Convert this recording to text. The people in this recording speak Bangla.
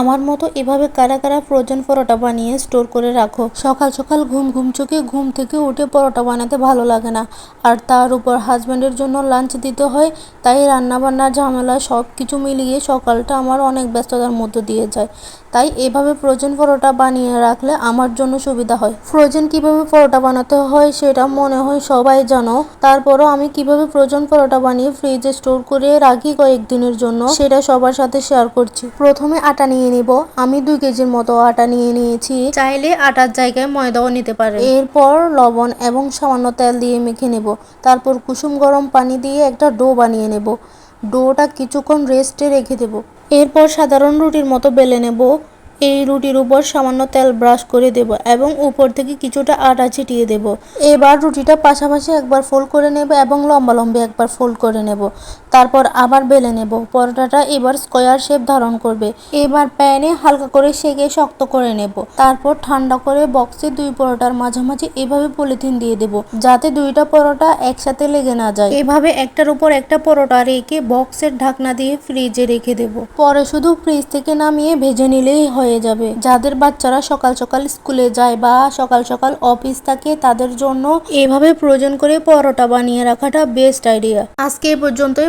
আমার মতো এভাবে কারা কারা ফ্রোজেন পরোটা বানিয়ে স্টোর করে রাখো। সকাল সকাল ঘুম ঘুম চোখে ঘুম থেকে উঠে পরোটা বানাতে ভালো লাগে না। আর তার উপর হাজব্যান্ডের জন্য লাঞ্চ দিতে হয়, তাই রান্না বান্নার ঝামেলা সব কিছু মিলিয়ে সকালটা আমার অনেক ব্যস্ততার মধ্য দিয়ে যায়। তাই এভাবে ফ্রোজেন পরোটা বানিয়ে রাখলে আমার জন্য সুবিধা হয়। ফ্রোজেন কীভাবে পরোটা বানাতে হয় সেটা মনে হয় সবাই জানো। তারপরও আমি কীভাবে ফ্রোজেন পরোটা বানিয়ে ফ্রিজে স্টোর করে রাখি কয়েকদিনের জন্য, সেটা সবার সাথে শেয়ার করছি। প্রথমে আটা নিয়ে নিব। আমি দুই কেজির মতো আটা নিয়ে নিয়েছি। চাইলে আটার জায়গায় ময়দাও নিতে পারে এরপর লবণ এবং সামান্য তেল দিয়ে মেখে নেব। তারপর কুসুম গরম পানি দিয়ে একটা ডো বানিয়ে নেব। ডোটা কিছুক্ষণ রেস্টে রেখে দেব। এরপর সাধারণ রুটির মতো বেলে নেব। এই রুটির উপর সামান্য তেল ব্রাশ করে দেব এবং উপর থেকে কিছুটা আটা ছিটিয়ে দেব। এবার রুটিটা পাশাপাশি একবার ফোল্ড করে নেব এবং লম্বা লম্বা একবার ফোল্ড করে নেব। তারপর আবার বেলে নেব। পরোটাটা এবার স্কোয়ার শেপ ধারণ করবে। এবার প্যানে হালকা করে সেকে শক্ত করে নেব। তারপর ঠান্ডা করে বক্সে দুই পরোটার মাঝামাঝি এভাবে পলিথিন দিয়ে দেব, যাতে দুইটা পরোটা একসাথে লেগে না যায়। এভাবে একটার উপর একটা পরোটা রেখে বক্সের ঢাকনা দিয়ে ফ্রিজে রেখে দেব। পরে শুধু ফ্রিজ থেকে নামিয়ে ভেজে নিলেই হয়ে যাবে। যাদের বাচ্চারা সকাল সকাল স্কুলে যায় বা সকাল সকাল অফিস থাকে, তাদের জন্য এভাবে প্রয়োজন করে পরোটা বানিয়ে রাখাটা বেস্ট আইডিয়া। আজকে এ পর্যন্তই।